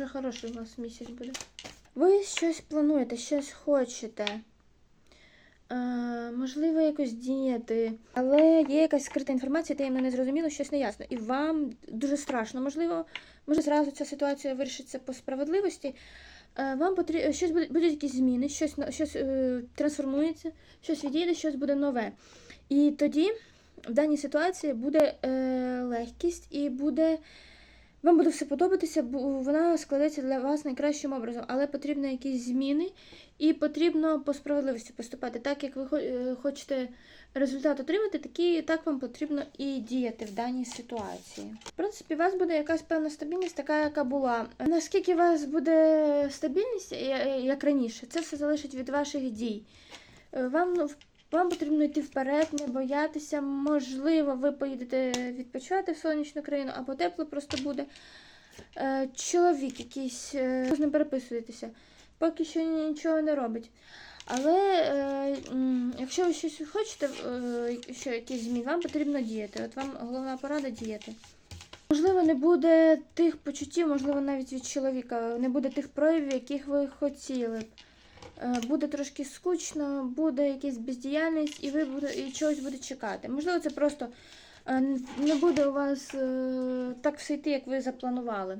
Дуже хороший у вас місяць буде. Ви щось плануєте, щось хочете. Е, можливо, якось діяти, але є якась скрита інформація, таємно не зрозуміло, щось неясно. І вам дуже страшно. Можливо, може зразу ця ситуація вирішиться по справедливості. Е, вам потрібно щось буде, будуть якісь зміни, щось, щось е, трансформується, щось відійде, щось буде нове. І тоді в даній ситуації буде е, легкість і буде. Вам буде все подобатися, бо вона складеться для вас найкращим образом, але потрібно якісь зміни, і потрібно по справедливості поступати. Так як ви е, хочете результат отримати, такі, так вам потрібно і діяти в даній ситуації. В принципі, у вас буде якась певна стабільність, така, яка була. Наскільки у вас буде стабільність, як раніше, це все залежить від ваших дій. Е, Вам ну, вам потрібно йти вперед, не боятися. Можливо, ви поїдете відпочивати в сонячну країну, або тепло просто буде. Е, Чоловік якийсь, е, ви з переписуєтеся, поки що нічого не робить. Але е, якщо ви щось хочете, е, що якісь зміни, вам потрібно діяти. От вам головна порада діяти. Можливо, не буде тих почуттів, можливо, навіть від чоловіка, не буде тих проявів, яких ви хотіли б. Е, Буде трошки скучно, буде якась бездіяльність, і ви буде, і чогось будете чекати. Можливо, це просто е, не буде у вас е, так все йти, як ви запланували.